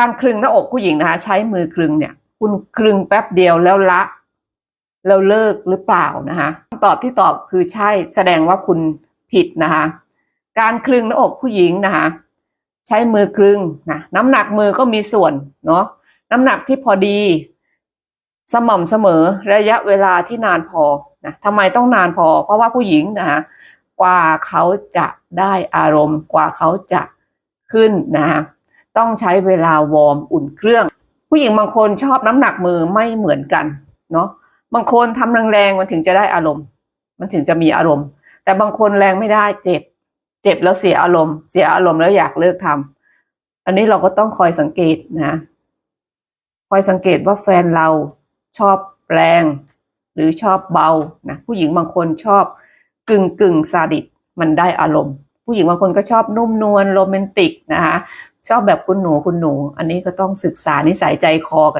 การคลึงหน้าอกผู้หญิงนะคะ ใช้มือคลึงเนี่ย คุณคลึงแป๊บเดียวแล้วละ แล้วเลิกหรือเปล่านะคะคำตอบที่ตอบคือใช่แสดงว่าคุณผิดนะคะ การคลึงหน้าอกผู้หญิงนะคะ ใช้มือคลึงนะน้ำหนักมือก็มีส่วนเนาะน้ำหนักที่พอดี สม่ำเสมอระยะเวลาที่นานพอนะทำไมต้องนานพอ เพราะว่าผู้หญิงนะคะกว่าเขาจะได้อารมณ์ กว่าเขาจะขึ้นนะคะ ต้องใช้เวลาวอร์มอุ่นเครื่อง ผู้หญิงบางคนชอบน้ำหนักมือไม่เหมือนกันเนาะบางคนทำแรงๆมันถึงจะได้อารมณ์ มันถึงจะมีอารมณ์ แต่บางคนแรงไม่ได้เจ็บ เจ็บแล้วเสียอารมณ์ เสียอารมณ์แล้วอยากเลิกทำอันนี้เราก็ต้องคอยสังเกตนะ คอยสังเกตว่าแฟนเราชอบแรง หรือชอบเบานะผู้หญิงบางคนชอบกึ่งกึ่งซาดิสมันได้อารมณ์ ผู้หญิงบางคนก็ชอบนุ่มนวลโรแมนติกนะคะ ชอบแบบคุณหนูคุณหนู อันนี้ก็ต้องศึกษานิสัยใจคอกัน